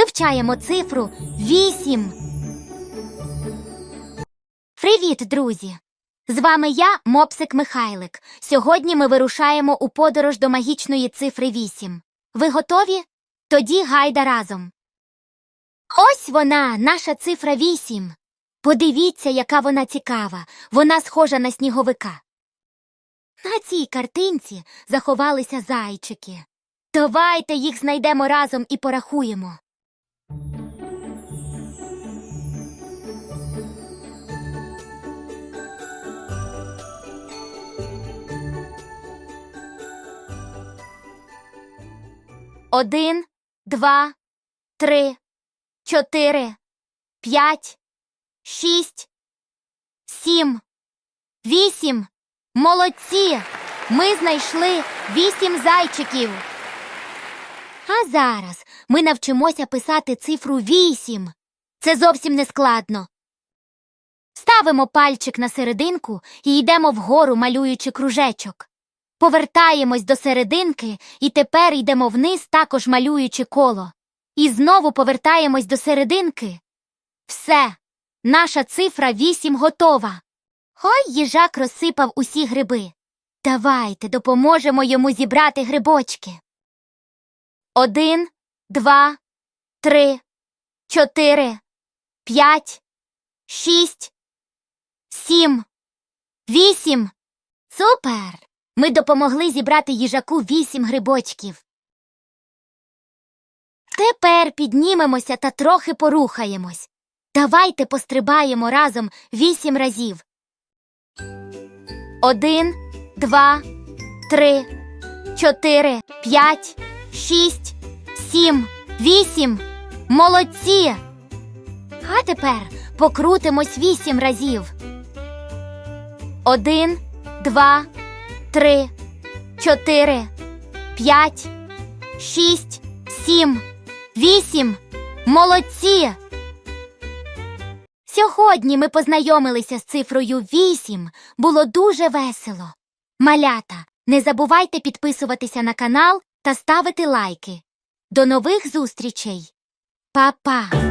Вивчаємо цифру 8. Привіт, друзі! З вами я, Мопсик Михайлик. Сьогодні ми вирушаємо у подорож до магічної цифри 8. Ви готові? Тоді гайда разом. Ось вона, наша цифра 8. Подивіться, яка вона цікава. Вона схожа на сніговика. На цій картинці заховалися зайчики. Давайте їх знайдемо разом і порахуємо. Один, два, три, чотири, п'ять, шість, сім, вісім. Молодці! Ми знайшли вісім зайчиків. А зараз ми навчимося писати цифру вісім. Це зовсім не складно. Ставимо пальчик на серединку і йдемо вгору, малюючи кружечок. Повертаємось до серединки і тепер йдемо вниз, також малюючи коло. І знову повертаємось до серединки. Все, наша цифра вісім готова. Ой, їжак розсипав усі гриби. Давайте допоможемо йому зібрати грибочки. Один, два, три, чотири, п'ять, шість, сім, вісім. Супер! Ми допомогли зібрати їжаку вісім грибочків. Тепер піднімемося та трохи порухаємось. Давайте пострибаємо разом вісім разів. Один, два, три, чотири, п'ять, шість, сім, вісім. Молодці! А тепер покрутимось вісім разів. Один, два, три, чотири, п'ять, шість, сім, вісім. Молодці! Сьогодні ми познайомилися з цифрою 8. Було дуже весело. Малята, не забувайте підписуватися на канал та ставити лайки. До нових зустрічей. Па-па!